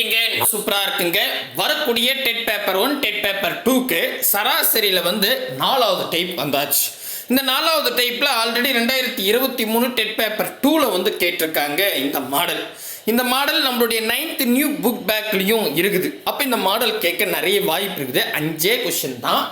இருக்கீங்க சூப்பரா இருக்குங்க. வரக்கூடிய TET paper one TET paper டூக்கு சராசரியில வந்து நாலாவது டைப் வந்தாச்சு. இந்த நாலாவது டைப்ல ஆல்ரெடி ரெண்டாயிரத்தி இருபத்தி மூணு டெட் பேப்பர் டூல வந்து கேட்டிருக்காங்க இந்த மாடல் இந்த மாடல் நம்மளுடைய நைன்த் நியூ புக் பேக்லயும் இருக்குது. அப்போ இந்த மாடல் கேட்க நிறைய வாய்ப்பு இருக்குது. அஞ்சே கொஷின் தான்.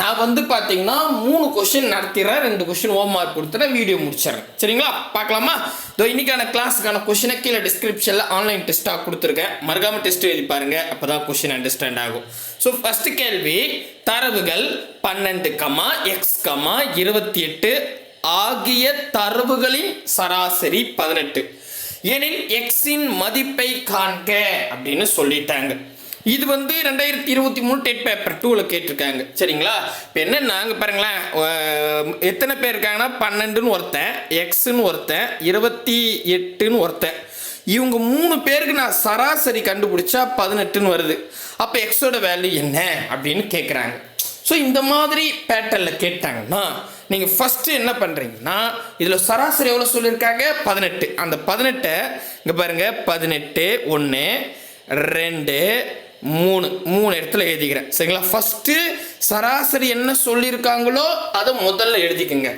நான் வந்து பார்த்தீங்கன்னா மூணு கொஷின் நடத்திடுறேன் ரெண்டு கொஷின் ஹோம் மார்க் கொடுத்துறேன் வீடியோ முடிச்சிடுறேன். சரிங்களா? பார்க்கலாமா? இதோ இன்னைக்கான கிளாஸுக்கான கொஷினை கீழே டிஸ்கிரிப்ஷனில் ஆன்லைன் டெஸ்ட்டாக கொடுத்துருக்கேன். மறக்காமல் டெஸ்ட் எழுதி பாருங்க அப்போ தான் கொஷின் அண்டர்ஸ்டாண்ட் ஆகும். ஸோ ஃபஸ்ட்டு கேள்வி தரவுகள் பன்னெண்டு கமா எக்ஸ் கமா இருபத்தி எட்டு ஆகிய தரவுகளின் சராசரி பதினெட்டு. எனில் எக்ஸின் மதிப்பை காண்க அப்படின்னு சொல்லிட்டாங்க. இது வந்து ரெண்டாயிரத்தி இருபத்தி மூணு டெட் பேப்பர் டூவில் கேட்டிருக்காங்க. சரிங்களா? இப்போ என்ன நாங்கள் பாருங்களேன் எத்தனை பேர் இருக்காங்கன்னா பன்னெண்டுன்னு ஒருத்தன் எக்ஸுன்னு ஒருத்தன் இருபத்தி எட்டுன்னு ஒருத்தன். இவங்க மூணு பேருக்கு நான் சராசரி கண்டுபிடிச்சா பதினெட்டுன்னு வருது. அப்போ எக்ஸோட வேல்யூ என்ன அப்படின்னு கேட்குறாங்க ஸோ இந்த மாதிரி பேட்டர்னில் கேட்டாங்கன்னா நீங்கள் ஃபஸ்ட்டு என்ன பண்ணுறீங்கன்னா இதில் சராசரி எவ்வளோ சொல்லியிருக்காங்க? பதினெட்டு. அந்த பதினெட்டை இங்கே பாருங்கள் பதினெட்டு ஒன்று ரெண்டு மூணு மூணு இடத்துல எழுதிக்கிறேன். சரிங்களா? ஃபஸ்ட்டு சராசரி என்ன சொல்லியிருக்காங்களோ அதை முதல்ல எழுதிக்கங்க.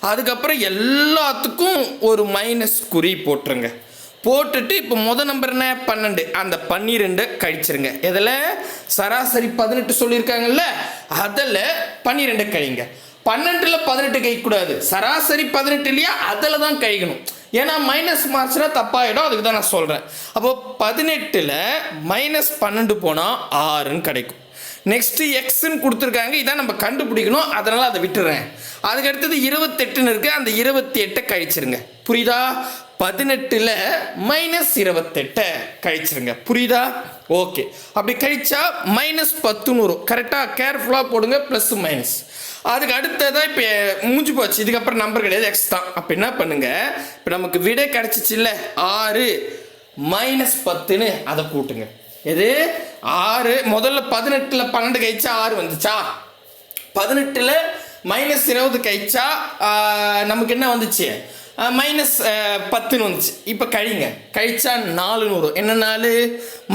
அதுக்கப்புறம் எல்லாத்துக்கும் ஒரு மைனஸ் குறி போட்டுருங்க. போட்டுட்டு இப்போ முத நம்பர் என்ன? பன்னெண்டு. அந்த பன்னிரெண்டை கழிச்சிருங்க. இதில் சராசரி பதினெட்டு சொல்லியிருக்காங்கல்ல அதில் பன்னிரெண்டை கழிங்க. பன்னெண்டில் பதினெட்டு கழிக்கக்கூடாது. சராசரி பதினெட்டு இல்லையா? அதில் தான் கழிக்கணும். ஏன்னா மைனஸ் மார்க்ஸ்னா தப்பாயிடும். அதுக்கு தான் நான் சொல்கிறேன் அப்போ பதினெட்டில் மைனஸ் பன்னெண்டு போனால் ஆறுன்னு கிடைக்கும். நெக்ஸ்ட்டு எக்ஸ்ன்னு கொடுத்துருக்காங்க. இதான் நம்ம கண்டுபிடிக்கணும். அதனால் அதை விட்டுறேன். அதுக்கு அடுத்தது இருபத்தெட்டுன்னு இருக்குது அந்த இருபத்தி எட்டை கழிச்சிருங்க. புரியுதா? பதினெட்டில் மைனஸ் இருபத்தெட்டை கழிச்சிருங்க. புரியுதா? ஓகே அப்படி கழிச்சா மைனஸ் பத்துன்னு வரும். கரெக்டாக கேர்ஃபுல்லாக போடுங்க. ப்ளஸ் மைனஸ் அதுக்கு அடுத்ததான் இப்போ மூஞ்சி போச்சு. இதுக்கப்புறம் நம்பர் கிடையாது. எக்ஸ் தான். அப்போ என்ன பண்ணுங்க? இப்போ நமக்கு விடை கிடச்சிச்சு இல்லை ஆறு மைனஸ் பத்துன்னு அதை கூட்டுங்க. எது? ஆறு. முதல்ல பதினெட்டில் பன்னெண்டு கழிச்சா ஆறு வந்துச்சா? பதினெட்டில் மைனஸ் இருபது கழிச்சா நமக்கு என்ன வந்துச்சு? மைனஸ் பத்துன்னு வந்துச்சு இப்போ கழிங்க. கழிச்சா நாலுன்னு வரும் என்ன நாலு?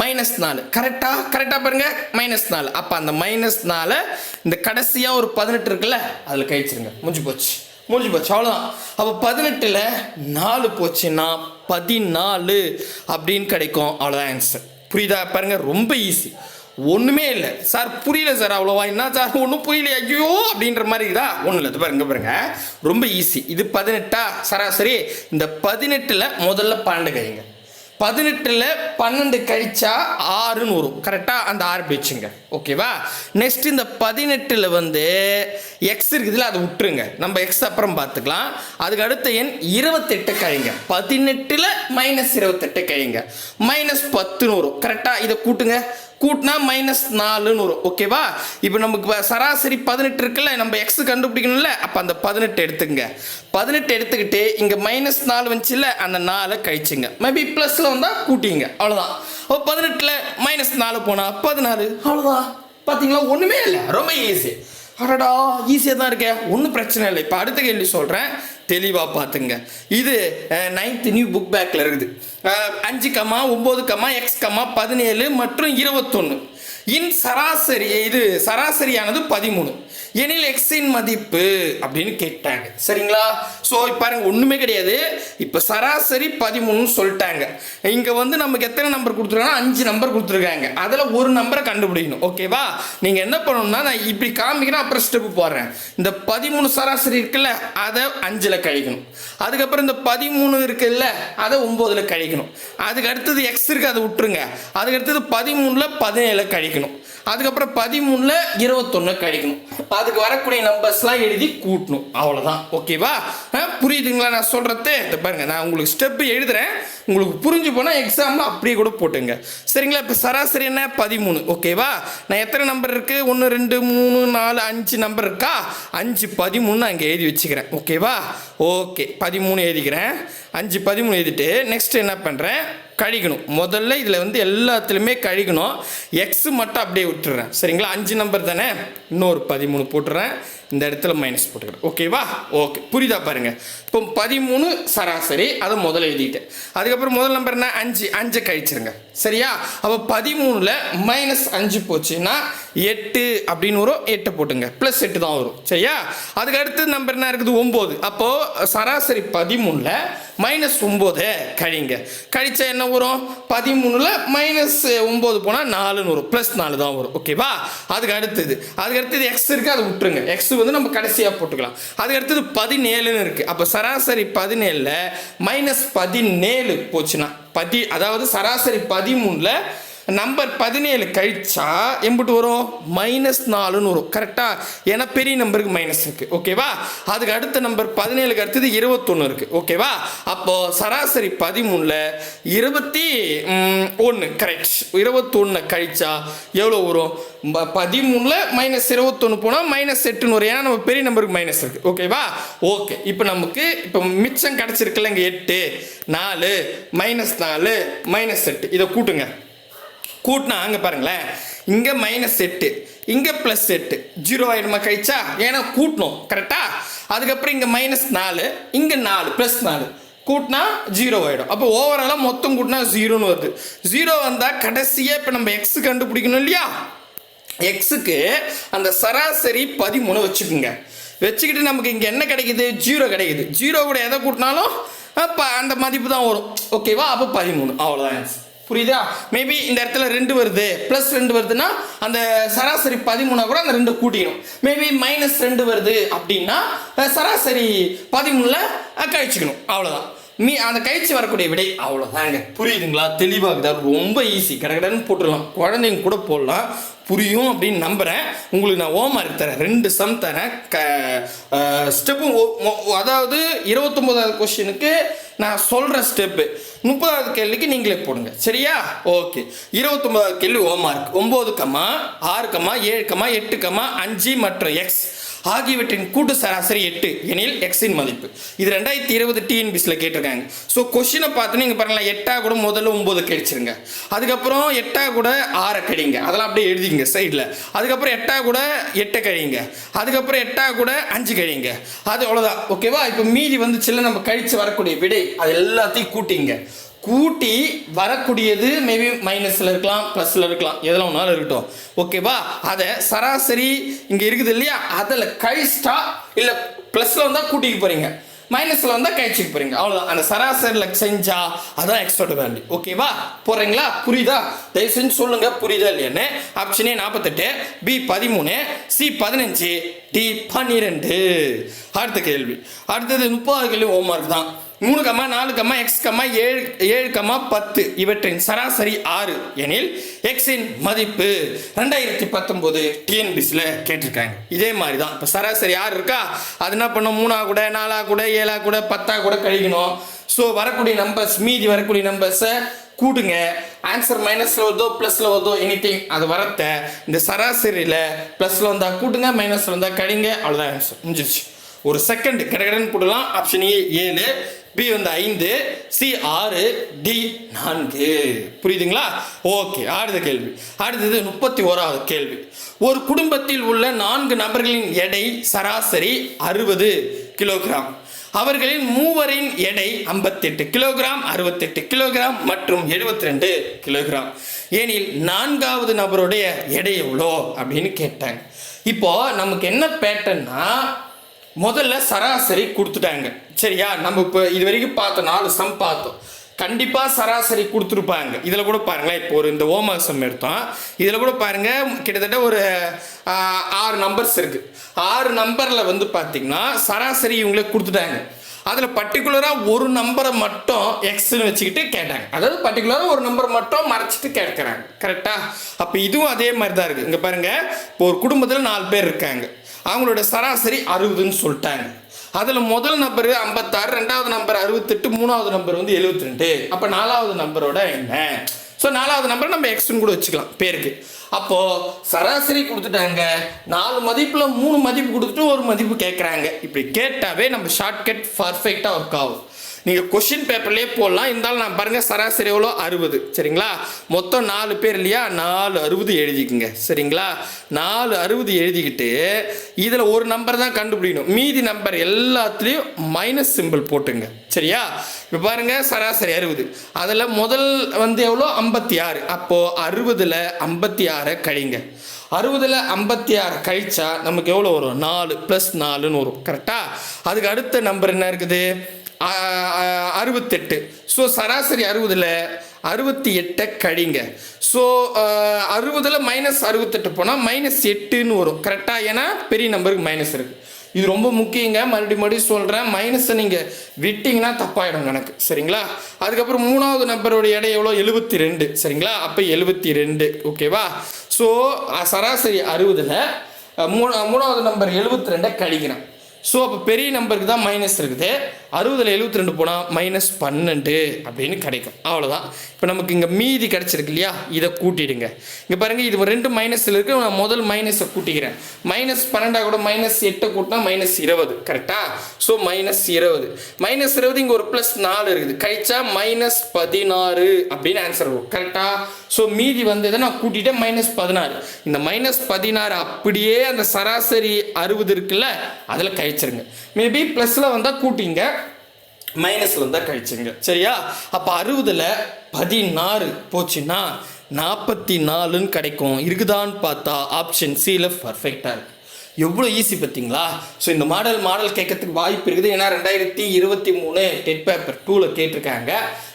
மைனஸ் நாலு. கரெக்டாக கரெக்டாக பாருங்க. மைனஸ் நாலு. அப்போ அந்த மைனஸ் நாலு இந்த கடைசியாக ஒரு பதினெட்டு இருக்குல்ல அதில் கழிச்சிருங்க. முடிஞ்சு போச்சு. முடிஞ்சு போச்சு. அவ்வளோதான் அப்போ பதினெட்டில் நாலு போச்சுன்னா பதினாலு அப்படின்னு கிடைக்கும். அவ்வளோதான் ஆன்சர் புரியுதா? பாருங்க. ரொம்ப ஈஸி ஒன்றுமே இல்லை. சார் புரியல சார் அவ்வளோவா. என்ன சார் ஒன்றும் புரியல ஐயோ அப்படின்ற மாதிரி இருக்குதா ஒன்றும் இல்லை. பாருங்க பாருங்க. ரொம்ப ஈஸி இது பதினெட்டா? சராசரி இந்த பதினெட்டில் முதல்ல பன்னெண்டு கழிங்க. பதினெட்டில் பன்னெண்டு கழிச்சா ஆறுன்னு வரும். கரெக்டாக அந்த ஆறு வச்சுங்க. ஓகேவா நெக்ஸ்ட் இந்த பதினெட்டில் வந்து எக்ஸ் இருக்குதுல அதை விட்டுருங்க. நம்ம எக்ஸ் அப்புறம் பார்த்துக்கலாம். அதுக்கு அடுத்த எண் இருபத்தெட்டு கழிங்க. பதினெட்டில் மைனஸ் இருபத்தெட்டு கழிங்க. மைனஸ் பத்துன்னு வரும். கரெக்டாக இதை கூட்டுங்க. கூட்டினா மைனஸ் நாலுன்னு வரும். ஓகேவா இப்போ நமக்கு சராசரி பதினெட்டு இருக்குல்ல நம்ம எக்ஸ் கண்டுபிடிக்கணும்ல அப்போ அந்த பதினெட்டு எடுத்துங்க பதினெட்டு எடுத்துக்கிட்டு இங்கே மைனஸ் நாலு வந்துச்சுல்ல அந்த நாலை கழிச்சுங்க. மேபி ப்ளஸில் வந்தால் கூட்டிங்க அவ்வளோதான் ஓ பதினெட்டில் மைனஸ் நாலு போனால் பதினாறு அவ்வளோதான் பார்த்தீங்களா ஒன்றுமே இல்லை ரொம்ப ஈஸி அடடா ஈஸியாக தான் இருக்கே ஒன்றும் பிரச்சனை இல்லை. இப்போ அடுத்த கேள்வி சொல்கிறேன் தெளிவாக பார்த்துங்க. இது நைன்த் நியூ புக் பேக்கில் இருக்குது. அஞ்சு கமா ஒம்பது கமா எக்ஸ் கமா பதினேழு மற்றும் இருபத்தொன்று இன் சராசரி இது சராசரியானது பதிமூணு. எனில் எக்ஸின் மதிப்பு அப்படின்னு கேட்டாங்க. சரிங்களா? ஸோ பாருங்க ஒன்றுமே கிடையாது. இப்போ சராசரி பதிமூணுன்னு சொல்லிட்டாங்க. இங்கே வந்து நமக்கு எத்தனை நம்பர் கொடுத்துருக்காங்க அஞ்சு நம்பர் கொடுத்துருக்காங்க. அதில் ஒரு நம்பரை கண்டுபிடிக்கணும். ஓகேவா நீங்கள் என்ன பண்ணணும்னா நான் இப்படி காமிக்கிறேன் அப்புறம் ஸ்டெப்பு போடுறேன். இந்த பதிமூணு சராசரி இருக்குல்ல அதை அஞ்சில் கழிக்கணும். அதுக்கப்புறம் இந்த பதிமூணு இருக்குல்ல அதை ஒம்போதில் கழிக்கணும். அதுக்கு அடுத்தது எக்ஸ் இருக்குது அதை விட்டுருங்க. அதுக்கு அடுத்தது பதிமூணில் பதினேழு கழிக்கணும். அதுக்கப்புறம் பதிமூணில் இருபத்தொன்று கழிக்கணும். அதுக்கு வரக்கூடிய நம்பர்ஸ்லாம் எழுதி கூட்டணும். அவ்வளோதான் ஓகேவா ஆ, புரியுதுங்களா? நான் சொல்கிறது இந்த பாருங்க நான் உங்களுக்கு ஸ்டெப்பு எழுதுறேன். உங்களுக்கு புரிஞ்சு போனால் எக்ஸாமில் அப்படியே கூட போட்டுங்க. சரிங்களா? இப்போ சராசரி என்ன? பதிமூணு. ஓகேவா நான் எத்தனை நம்பர் இருக்குது ஒன்று ரெண்டு மூணு நாலு அஞ்சு நம்பர் இருக்கா? அஞ்சு பதிமூணு நான் இங்கே எழுதி வச்சுக்கிறேன். ஓகேவா ஓகே பதிமூணு எழுதிக்கிறேன். அஞ்சு பதிமூணு எழுதிட்டு நெக்ஸ்ட் என்ன பண்ணுறேன் கழிக்கணும். முதல்ல இதில் வந்து எல்லாத்துலேயுமே கழிக்கணும். எக்ஸ் மட்டும் அப்படியே விட்டுறேன். சரிங்களா? அஞ்சு நம்பர் தானே? இன்னொரு பதிமூணு போட்டுறேன். இந்த இடத்துல மைனஸ் போட்டுக்கிறேன். ஓகேவா ஓகே புரியுதா பாருங்கள் இப்போ பதிமூணு சராசரி அதை முதல்ல எழுதிட்டேன். அதுக்கப்புறம் முதல் நம்பர் என்ன? அஞ்சு. அஞ்சு கழிச்சிருங்க. சரியா? அப்போ பதிமூணில் மைனஸ் அஞ்சு போச்சுன்னா எட்டு அப்படின்னு வரும் எட்டு போட்டுங்க. ப்ளஸ் எட்டு தான் வரும். சரியா? அதுக்கு அடுத்து நம்பர் என்ன இருக்குது? ஒம்பது அப்போது சராசரி பதிமூணில் மைனஸ் ஒம்பது கழிங்க. கழிச்சா என்ன வரும்? பதிமூணில் மைனஸ் ஒம்பது போனால் நாலுன்னு வரும். ப்ளஸ் நாலு தான் வரும். ஓகேவா அதுக்கு அடுத்தது. அதுக்கு அடுத்தது எக்ஸ் இருக்குது அதை விட்டுருங்க. எக்ஸ் வந்து நம்ம கடைசியாக போட்டுக்கலாம். அதுக்கு அடுத்தது பதினேழுன்னு இருக்குது அப்போ சராசரி பதினேழில் மைனஸ் பதினேழு போச்சுன்னா பதி அதாவது சராசரி பதிமூணில் நம்பர் பதினேழு கழிச்சா எம்பிட்டு வரும்? மைனஸ் நாலுன்னு வரும். கரெக்டாக ஏன்னா பெரிய நம்பருக்கு மைனஸ் இருக்குது ஓகேவா அதுக்கு அடுத்த நம்பர் பதினேழுக்கு அடுத்தது இருபத்தொன்று இருக்குது ஓகேவா அப்போது சராசரி பதிமூணில் இருபத்தி ஒன்று கரெக்ட் இருபத்தொன்று கழிச்சா எவ்வளோ வரும்? பதிமூணில் மைனஸ் இருபத்தொன்று போனால் மைனஸ் எட்டுன்னு வரும். ஏன்னா நம்ம பெரிய நம்பருக்கு மைனஸ் இருக்குது ஓகேவா ஓகே இப்போ நமக்கு இப்போ மிச்சம் கிடச்சிருக்குல்ல இங்கே எட்டு நாலு மைனஸ் நாலு மைனஸ் எட்டு. இதை கூட்டுங்க. கூட்டினா அங்கே பாருங்களேன். இங்கே மைனஸ் எட்டு இங்கே ப்ளஸ் எட்டு. ஜீரோ ஆயிடுமா கழிச்சா? ஏன்னா கூட்டணும் கரெக்டா அதுக்கப்புறம் இங்கே மைனஸ் நாலு இங்கே நாலு ப்ளஸ் நாலு. கூட்டினா ஜீரோ ஆகிடும் அப்போ ஓவராலாக மொத்தம் கூட்டினா ஜீரோன்னு வருது. ஜீரோ வந்தால் கடைசியாக இப்போ நம்ம எக்ஸு கண்டுபிடிக்கணும் இல்லையா? எக்ஸுக்கு அந்த சராசரி பதிமூணு வச்சுக்கோங்க. வச்சுக்கிட்டு நமக்கு இங்கே என்ன கிடைக்குது? ஜீரோ கிடைக்குது. ஜீரோ கூட எதை கூட்டினாலும் அப்போ அந்த மதிப்பு தான் வரும். ஓகேவா அப்போ பதிமூணு. அவ்வளோதான் ஆன்சர் புரியுதா? மேபி இந்த இடத்துல ரெண்டு வருது. ப்ளஸ் ரெண்டு வருதுன்னா அந்த சராசரி பதிமூணா கூட அந்த ரெண்டு கூட்டிக்கணும். மேபி மைனஸ் ரெண்டு வருது அப்படின்னா சராசரி பதிமூணில் கழிச்சுக்கணும். அவ்வளோதான் மீ அந்த கழிச்சு வரக்கூடிய விடை அவ்வளோதாங்க புரியுதுங்களா? தெளிவாகுதா? ரொம்ப ஈஸி கடகடன்னு போட்டுடலாம். குழந்தைங்க கூட போடலாம். புரியும் அப்படின்னு நம்புகிறேன் உங்களுக்கு நான் ஹோம்ஒர்க் தரேன். ரெண்டு சம் தரேன். க ஸ்டெப்பும் அதாவது இருபத்தொம்போதாவது கொஸ்டினுக்கு நான் சொல்கிற ஸ்டெப்பு முப்பதாவது கேள்விக்கு நீங்களே போடுங்க. சரியா? ஓகே இருபத்தொம்போதாவது கேள்வி ஹோம்ஒர்க் ஒம்பது கம்மா ஆறு கம்மா ஏழு கம்மா எட்டு கம்மா அஞ்சு மற்றும் எக்ஸ் ஆகியவற்றின் கூட்டு சராசரி எட்டு எனில் எக்ஸின் மதிப்பு. இது ரெண்டாயிரத்தி இருபது டிஎன்பிஎஸ்சில் கேட்டிருக்காங்க. ஸோ கொஷினை பார்த்து நீங்கள் பாருங்களேன் எட்டா கூட முதல்ல ஒம்பது கழிச்சிருங்க. அதுக்கப்புறம் எட்டா கூட ஆறை கழிங்க. அதெல்லாம் அப்படியே எழுதிங்க சைடில் அதுக்கப்புறம் எட்டா கூட எட்டை கழிங்க. அதுக்கப்புறம் எட்டா கூட அஞ்சு கழிங்க. அது அவ்வளோதான் ஓகேவா இப்போ மீதி வந்துச்சுல நம்ம கழித்து வரக்கூடிய விடை அது எல்லாத்தையும் கூட்டிங்க. கூட்டி வரக்கூடியது மேபி மைனஸில் இருக்கலாம் ப்ளஸில் இருக்கலாம். எதில் ஒன்றாலும் இருக்கட்டும். ஓகேவா அதை சராசரி இங்கே இருக்குது இல்லையா? அதில் கழிச்சிட்டா இல்லை ப்ளஸில் வந்தால் கூட்டிக்கு போகிறீங்க மைனஸில் வந்தால் கழிச்சிக்கு போகிறீங்க அவ்வளோதான் அந்த சராசரியில் செஞ்சா அதான் எக்ஸ்ட்ரா வேல்யூ ஓகேவா போகிறீங்களா புரியுதா? தயவு செஞ்சு சொல்லுங்கள் புரியுதா இல்லையான்னு? ஆப்ஷனே நாற்பத்தெட்டு பி பதிமூணு சி பதினஞ்சு டி பன்னிரெண்டு. அடுத்த கேள்வி. அடுத்தது முப்பது கேள்வி ஹோம்ஒர்க் தான். மூணு கம்மா நாலு கம்மா எக்ஸ் கம்மா ஏழு ஏழு கம்மா பத்து. இவற்றின் சராசரி ஆறு எனில் எக்ஸின் மதிப்பு ரெண்டாயிரத்தி பத்தொம்போது டிஎன்பிசியில் கேட்டிருக்காங்க. இதே மாதிரி தான் இப்போ சராசரி ஆறு இருக்கா? அது என்ன பண்ணும்? மூணா கூட நாலா கூட ஏழா கூட பத்தா கூட கழிக்கணும். ஸோ வரக்கூடிய நம்பர்ஸ் மீதி வரக்கூடிய நம்பர்ஸை கூட்டுங்க. ஆன்சர் மைனஸில் வருதோ ப்ளஸில் வருதோ எனிதிங் அது வரத்த இந்த சராசரியில் ப்ளஸில் வந்தால் கூட்டுங்க மைனஸில் வந்தால் கழிங்க. அவ்வளோதான் ஆன்சர் முடிஞ்சிருச்சு. ஒரு செகண்ட் கடகடன்னு போடலாம். ஆப்ஷன் ஏ ஏழு. பி வந்து ஐந்து சி ஆறு டி நான்கு. புரியுதுங்களா? ஓகே அடுத்த கேள்வி. அடுத்தது முப்பத்தி ஓராவது கேள்வி. ஒரு குடும்பத்தில் உள்ள நான்கு நபர்களின் எடை சராசரி அறுபது கிலோகிராம். அவர்களின் மூவரின் எடை 58 கிலோகிராம் அறுபத்தெட்டு கிலோகிராம் மற்றும் 72 ரெண்டு கிலோகிராம். ஏனில் நான்காவது நபருடைய எடை எவ்வளோ? அப்படின்னு கேட்டாங்க. இப்போ நமக்கு என்ன பேட்டர்ன்னா முதல்ல சராசரி கொடுத்துட்டாங்க. சரியா? நம்ம இப்போ இது வரைக்கும் பார்த்தோம் நாலு சம் பார்த்தோம். கண்டிப்பாக சராசரி கொடுத்துருப்பாங்க. இதில் கூட பாருங்களேன் இப்போ ஒரு இந்த ஓமா சம் எடுத்தோம். இதில் கூட பாருங்கள் கிட்டத்தட்ட ஒரு ஆறு நம்பர்ஸ் இருக்குது ஆறு நம்பரில் வந்து பார்த்தீங்கன்னா சராசரி இவங்களுக்கு கொடுத்துட்டாங்க. அதில் பர்டிகுலராக ஒரு நம்பரை மட்டும் எக்ஸ்னு வச்சுக்கிட்டு கேட்டாங்க. அதாவது பர்டிகுலராக ஒரு நம்பர் மட்டும் மறைச்சிட்டு கேட்குறாங்க. கரெக்டாக அப்போ இதுவும் அதே மாதிரி தான் இருக்குது இங்கே பாருங்கள் இப்போ ஒரு குடும்பத்தில் நாலு பேர் இருக்காங்க. அவங்களோட சராசரி அறுபதுன்னு சொல்லிட்டாங்க. அதில் முதல் நம்பர் ஐம்பத்தாறு ரெண்டாவது நம்பர் அறுபத்தெட்டு மூணாவது நம்பர் வந்து 72 ரெண்டு அப்போ நாலாவது நம்பரோட என்ன? ஸோ நாலாவது நம்பர் நம்ம எக்ஸ்ட்ரன் கூட வச்சுக்கலாம் பேருக்கு. அப்போது சராசரி கொடுத்துட்டாங்க. நாலு மதிப்பில் மூணு மதிப்பு கொடுத்துட்டு ஒரு மதிப்பு கேட்குறாங்க இப்படி கேட்டாவே நம்ம ஷார்ட்கட் பர்ஃபெக்டாக ஒர்க் ஆகும். நீங்கள் கொஷின் பேப்பர்லேயே போடலாம். இருந்தாலும் நான் பாருங்கள் சராசரி எவ்வளோ? அறுபது. சரிங்களா? மொத்தம் நாலு பேர் இல்லையா? நாலு அறுபது எழுதிக்குங்க. சரிங்களா? நாலு அறுபது எழுதிக்கிட்டு இதில் ஒரு நம்பர் தான் கண்டுபிடிக்கணும். மீதி நம்பர் எல்லாத்துலேயும் மைனஸ் சிம்பிள் போட்டுங்க. சரியா? இப்போ பாருங்கள் சராசரி அறுபது. அதில் முதல் வந்து எவ்வளோ? ஐம்பத்தி ஆறு அப்போது அறுபதில் ஐம்பத்தி ஆறை கழிங்க. அறுபதில் ஐம்பத்தி ஆறு கழிச்சா நமக்கு எவ்வளோ வரும்? நாலு ப்ளஸ் நாலுன்னு வரும். கரெக்டாக அதுக்கு அடுத்த நம்பர் என்ன இருக்குது? அறுபத்தெட்டு. ஸோ சராசரி அறுபதில் அறுபத்தி எட்டை கழிங்க ஸோ அறுபதில் மைனஸ் அறுபத்தெட்டு போனால் மைனஸ் எட்டுன்னு வரும். கரெக்டாக ஏன்னா பெரிய நம்பருக்கு மைனஸ் இருக்குது இது ரொம்ப முக்கியங்க. மறுபடியும் மறுபடியும் சொல்கிறேன் மைனஸை நீங்கள் விட்டிங்கன்னா தப்பாயிடும் கணக்கு. சரிங்களா? அதுக்கப்புறம் மூணாவது நம்பரோட எடை எவ்வளோ? எழுபத்தி ரெண்டு சரிங்களா? அப்போ எழுபத்தி ரெண்டு ஓகேவா ஸோ சராசரி அறுபதில் மூணு மூணாவது நம்பர் எழுபத்தி ரெண்டை கழிக்கிறேன். ஸோ அப்போ பெரிய நம்பருக்கு தான் மைனஸ் இருக்குது. அறுபதில் எழுபத்தி ரெண்டு போனால் மைனஸ் பன்னெண்டு அப்படின்னு கிடைக்கும். அவ்வளோதான் இப்போ நமக்கு இங்கே மீதி கிடச்சிருக்கு இல்லையா? இதை கூட்டிடுங்க. இங்கே பாருங்கள் இது ரெண்டு மைனஸில் இருக்கு. நான் முதல் மைனஸை கூட்டிக்கிறேன். மைனஸ் பன்னெண்டா கூட மைனஸ் எட்டை கூட்டினா மைனஸ் இருபது. கரெக்டாக ஸோ மைனஸ் இருபது. மைனஸ் இருபது இங்கே ஒரு ப்ளஸ் நாலு இருக்குது. கழிச்சா மைனஸ் பதினாறு அப்படின்னு ஆன்சர் வரும். கரெக்டாக ஸோ மீதி வந்ததை நான் கூட்டிட்டேன் மைனஸ் பதினாறு. இந்த மைனஸ் பதினாறு அப்படியே அந்த சராசரி அறுபது இருக்குல்ல அதில் கை கழிச்சிருங்க. மேபி ப்ளஸில் வந்தால் கூட்டிங்க மைனஸில் வந்தால் கழிச்சுங்க சரியா? அப்போ அறுபதில் பதினாறு போச்சுன்னா நாற்பத்தி நாலுன்னு கிடைக்கும். இருக்குதான்னு பார்த்தா ஆப்ஷன் சியில் பர்ஃபெக்டாக இருக்கு. எவ்வளோ ஈஸி பார்த்தீங்களா? ஸோ இந்த மாடல் மாடல் கேட்கறதுக்கு வாய்ப்பு இருக்குது. ஏன்னா ரெண்டாயிரத்தி இருபத்தி மூணு டெட் பேப்பர் டூவில் கேட்டிருக்காங்க.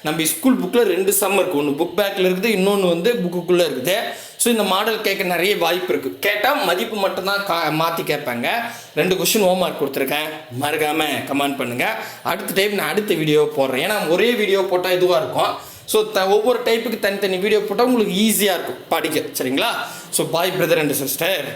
நம்ம ஸ்கூல் புக்கில் ரெண்டு சம் இருக்குது ஒன்று புக் பேக்கில் இருக்குது இன்னொன்று வந்து புக்குக்குள்ளே இருக்குது. ஸோ இந்த மாடல் கேட்க நிறைய வாய்ப்பு இருக்குது கேட்டால் மதிப்பு மட்டும்தான் கா மாற்றி கேட்பாங்க. ரெண்டு கொஷின் ஹோம் ஒர்க் கொடுத்துருக்கேன். மறக்காமல் கமெண்ட் பண்ணுங்கள் அடுத்த டைம் நான் அடுத்த வீடியோ போடுறேன். ஏன்னா ஒரே வீடியோ போட்டால் இதுவாக இருக்கும். ஸோ த ஒவ்வொரு டைப்புக்கு தனித்தனி வீடியோ போட்டால் உங்களுக்கு ஈஸியாக இருக்கும். படிக்க. சரிங்களா? So bye brother and sister